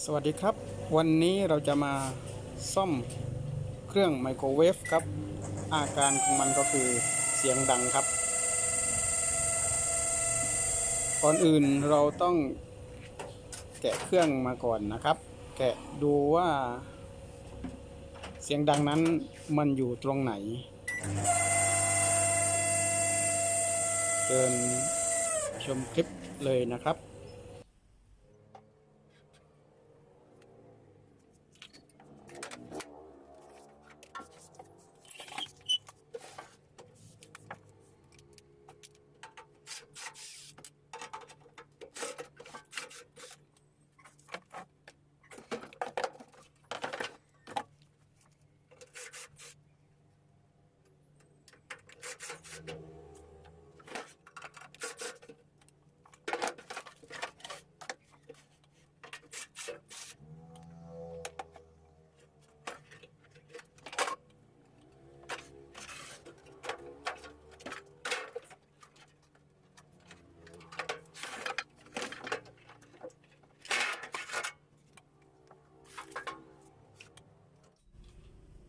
สวัสดีครับ วันนี้เราจะมาซ่อมเครื่องไมโครเวฟครับ อาการของมันก็คือเสียงดังครับ ก่อนอื่นเราต้องแกะเครื่องมาก่อนนะครับ แกะดูว่า เสียงดังนั้นมันอยู่ตรงไหนเชิญชมคลิปเลยนะครับ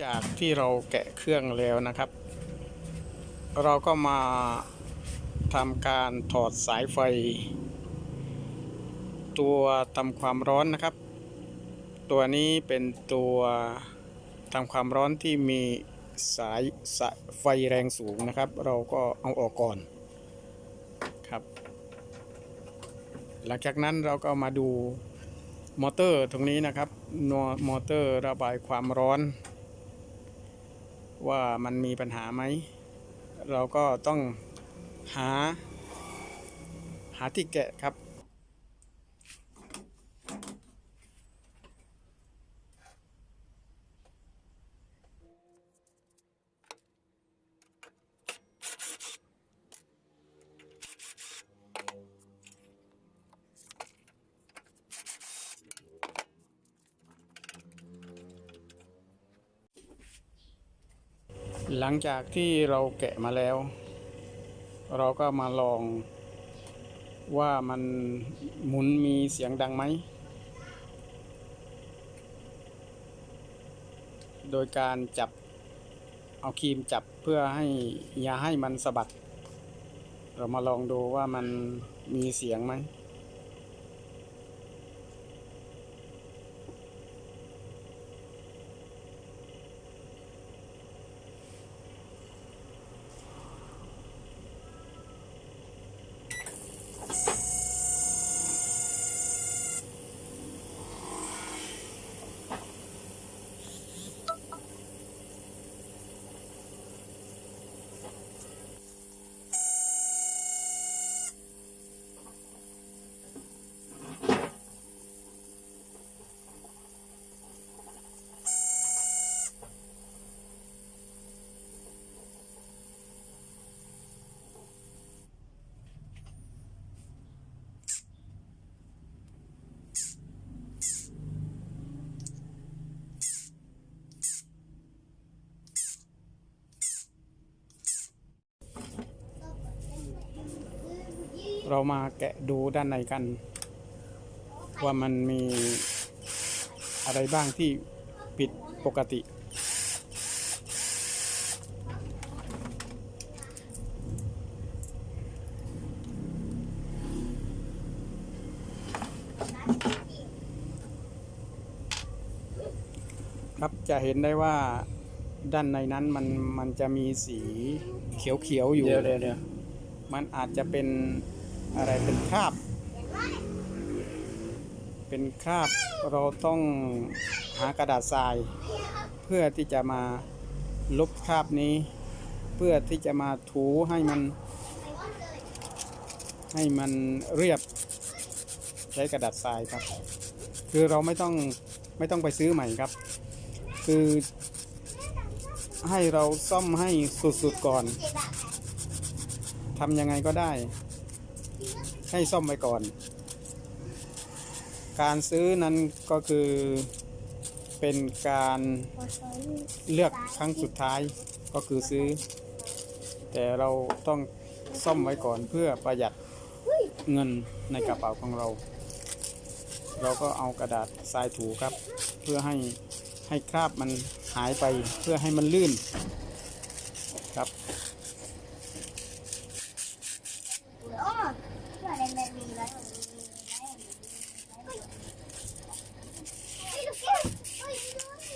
จากที่เราแกะเครื่องแล้วนะครับ เราก็มาทำการถอดสายไฟ ตัวทำความร้อนนะครับ ตัวนี้เป็นตัวทำความร้อนที่มีสายสายไฟแรงสูงนะครับ เราก็เอาออกก่อนครับ หลังจากนั้นเราก็มาดูมอเตอร์ตรงนี้นะครับนัวมอเตอร์ระบายความร้อน ว่ามันมีปัญหาไหม เราก็ต้องหา หาที่แกะครับ หลังจากที่เราแกะมาแล้ว เราก็มาลองว่ามันหมุนมีเสียงดังไหม โดยการจับเอาครีมจับเพื่อให้อย่าให้มันสะบัด เรามาลองดูว่ามันมีเสียงไหม เรามาแกะดูด้านในกัน ว่ามันมีอะไรบ้างที่ผิดปกติ ครับจะเห็นได้ว่าด้านในนั้นมันมันจะมีสีเขียวๆอยู่ เดี๋ยวเดี๋ยวเดี๋ยวมันอาจจะเป็น อะไรเป็นคราบ เป็นคราบเราต้องหากระดาษทราย เพื่อที่จะมาลบคราบนี้ เพื่อที่จะมาถูให้มัน ให้มันเรียบใช้กระดาษทรายครับ คือเราไม่ต้องไม่ต้องไปซื้อใหม่ครับ คือให้เราซ่อมให้สุดๆก่อนทำยังไงก็ได้ ให้ซ่อมไปก่อน การซื้อนั้นก็คือเป็นการเลือกครั้งสุดท้ายก็คือซื้อ แต่เราต้องซ่อมไว้ก่อนเพื่อประหยัดเงินในกระเป๋าของเรา เราก็เอากระดาษทรายถูครับ เพื่อให้ให้คราบมันหายไปเพื่อให้มันลื่นครับ อ๋อเพื่ออะไรมันมีไว้มันมีไว้เฮ้ยลูกแก้วเฮ้ยดูดู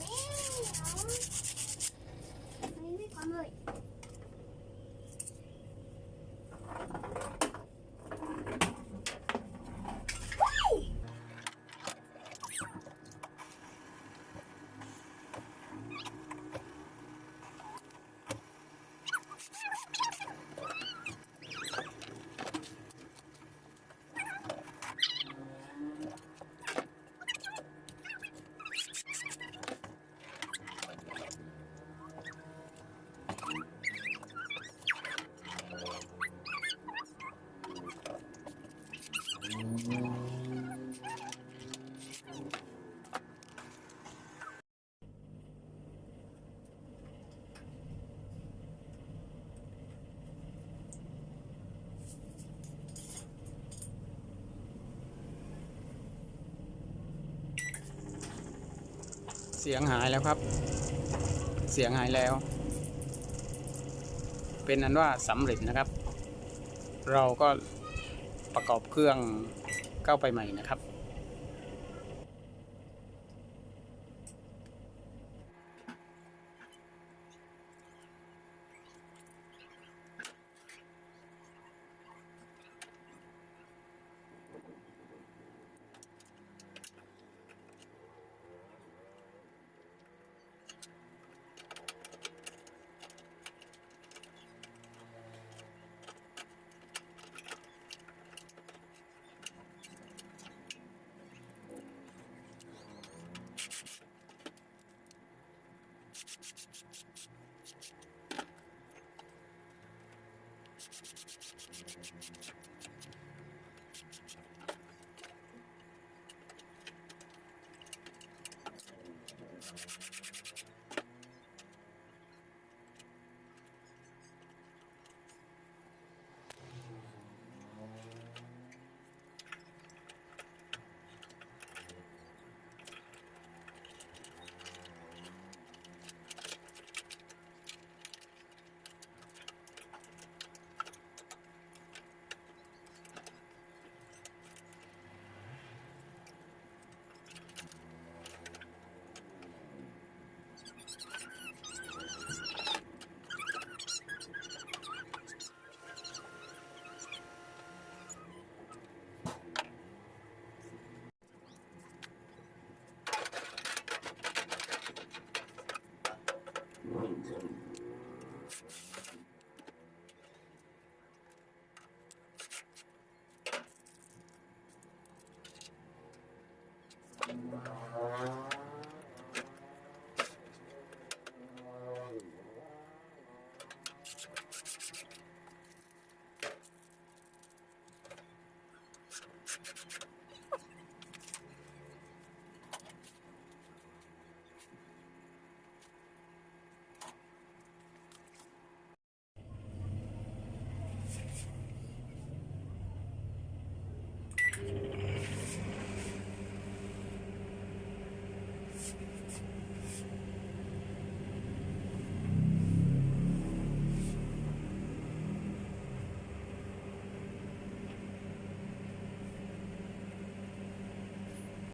นี่เอาไม่ไม่ความเลย เสียงหายแล้วครับ เสียงหายแล้ว เป็นอันว่าสำเร็จนะครับ เราก็ประกอบเครื่องเข้าไปใหม่นะครับ